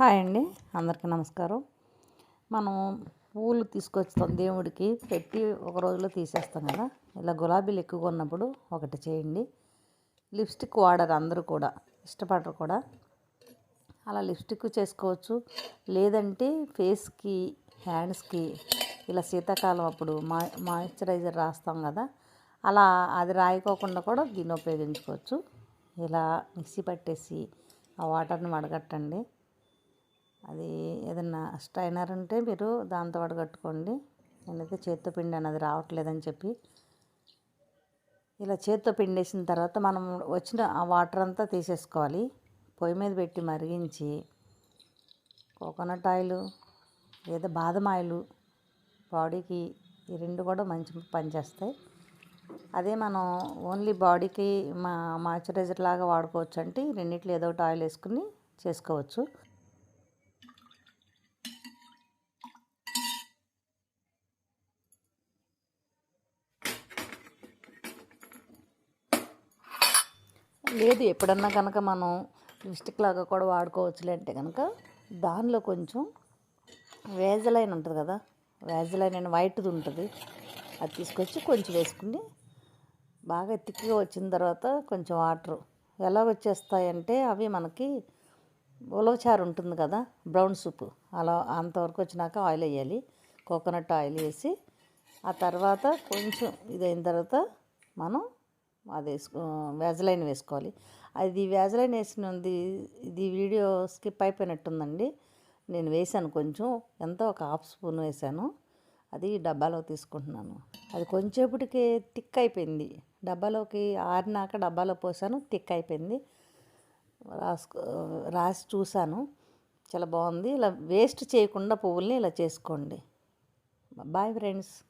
Hi అండి అందరికీ నమస్కారం. మనం పూలు తీసుకొస్తాం దేవుడికి పెట్టి ఒక రోజులో తీసేస్తాం కదా. ఇలా గులాబీలు ఎక్కువగా ఉన్నప్పుడు ఒకటి చేయండి. లిప్స్టిక్ వాడరు అందరూ కూడా ఇష్టపడరు కూడా. అలా లిప్స్టిక్ చేసుకోవచ్చు. లేదంటే ఫేస్కి హ్యాండ్స్కి ఇలా శీతాకాలం అప్పుడు మా మాయిశ్చరైజర్ రాస్తాం కదా. అలా అది రాయకోకుండా కూడా దీన్ని ఉపయోగించుకోవచ్చు. ఇలా మిక్సీ పట్టేసి ఆ వాటర్ని వడగట్టండి. అది ఏదన్నా స్ట్రైనర్ ఉంటే మీరు దాంతో వడగట్టుకోండి నేనైతే చేత్తో పిండి అది రావట్లేదని చెప్పి. ఇలా చేత్తో పిండేసిన తర్వాత మనం వచ్చిన ఆ వాటర్ అంతా తీసేసుకోవాలి. పొయ్యి మీద పెట్టి మరిగించి కోకోనట్ ఆయిల్ లేదా బాదం ఆయిల్ బాడీకి ఈ రెండు కూడా మంచి పనిచేస్తాయి అదే మనం ఓన్లీ బాడీకి మా మాయిశ్చరైజర్ లాగా వాడుకోవచ్చు అంటే రెండిట్లో ఏదో ఒకటి ఆయిల్ వేసుకుని చేసుకోవచ్చు. లేదు ఎప్పుడన్నా కనుక మనం లిప్స్టిక్ లాగా కూడా వాడుకోవచ్చులే అంటే కనుక దానిలో కొంచెం వేజలైన్ ఉంటుంది కదా వేజలైన్ అని వైట్ది ఉంటుంది. అది తీసుకొచ్చి కొంచెం వేసుకుని బాగా తిక్కిగా వచ్చిన తర్వాత కొంచెం వాటర్ ఎలా వచ్చేస్తాయంటే అవి మనకి ఉలవచారు ఉంటుంది కదా బ్రౌన్ సూప్. అలా అంతవరకు వచ్చినాక ఆయిల్ వేయాలి కోకోనట్ ఆయిల్ వేసి ఆ తర్వాత కొంచెం ఇది అయిన తర్వాత మనం అది వేసుకో వ్యాజలైన్ వేసుకోవాలి. అది వ్యాజలైన్ వేసినది ఇది వీడియో స్కిప్ అయిపోయినట్టుందండి. నేను వేసాను కొంచెం ఎంతో ఒక హాఫ్ స్పూన్ వేశాను. అది డబ్బాలో తీసుకుంటున్నాను. అది కొంచెంప్పటికే థిక్ అయిపోయింది. డబ్బాలోకి ఆరినాక డబ్బాలో పోసాను థిక్ అయిపోయింది. రాసుకో రాసి చూశాను. చాలా బాగుంది. ఇలా వేస్ట్ చేయకుండా పువ్వుల్ని ఇలా చేసుకోండి. Bye friends.